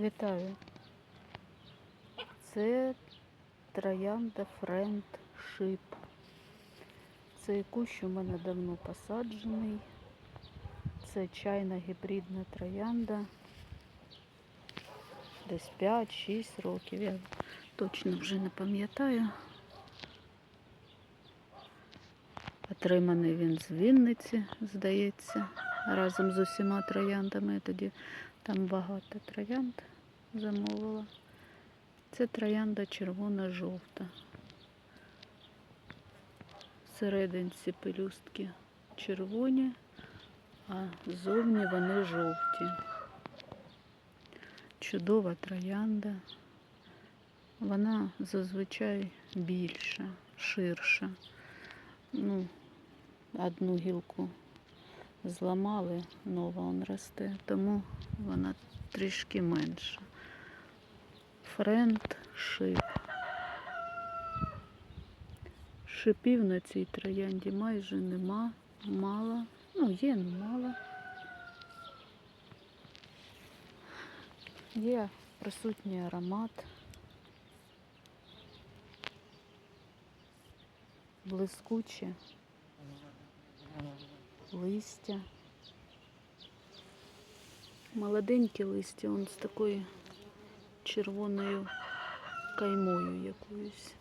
Вітаю. Це троянда Френд Шип. Цей кущ у мене давно посаджений. Це чайна гібридна троянда. Десь 5-6 років. Я точно вже не пам'ятаю. Отриманий він з Вінниці, здається, разом з усіма трояндами. Я тоді там багато троянд замовила. Це троянда червона-жовта. Всерединці пелюстки червоні, а зовні вони жовті. Чудова троянда. Вона зазвичай більша, ширша. Ну, одну гілку зламали, нова он росте, тому вона трішки менша. Френд шип. Шипів на цій троянді майже нема, мало. Ну, є, мало. Є присутній аромат. Блискуче листя. Молоденьке листя, он з такою червоною каймою якоюсь.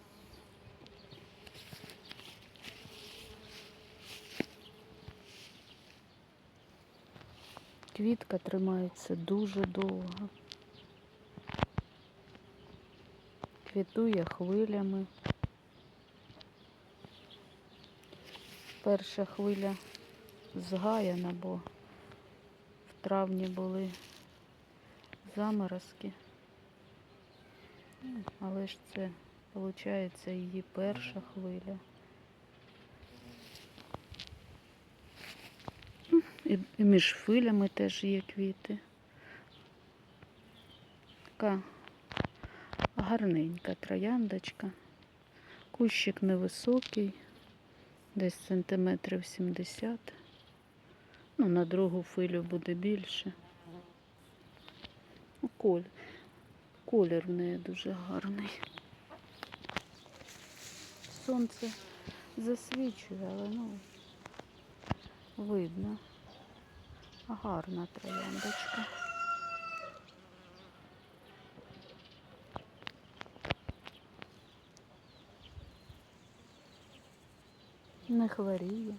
Квітка тримається дуже довго. Квітує хвилями. Перша хвиля згаяна, бо в травні були заморозки. Але ж це, виходить, її перша хвиля. Ну, і між хвилями теж є квіти. Така гарненька трояндочка. Кущик невисокий, десь сантиметрів 70. Ну, на другу хвилю буде більше. Ну, Коль. Колір в неї дуже гарний. Сонце засвічує, але ну видно. Гарна трояндочка. Не хворіє.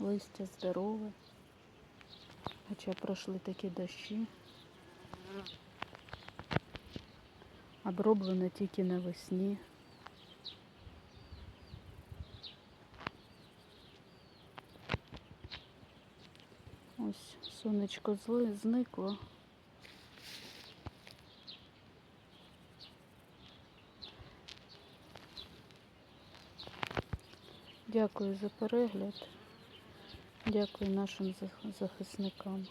Листя здорове. Хоча пройшли такі дощі. Оброблено тільки навесні. Ось сонечко зникло. Дякую за перегляд. Дякую нашим зах- захисникам.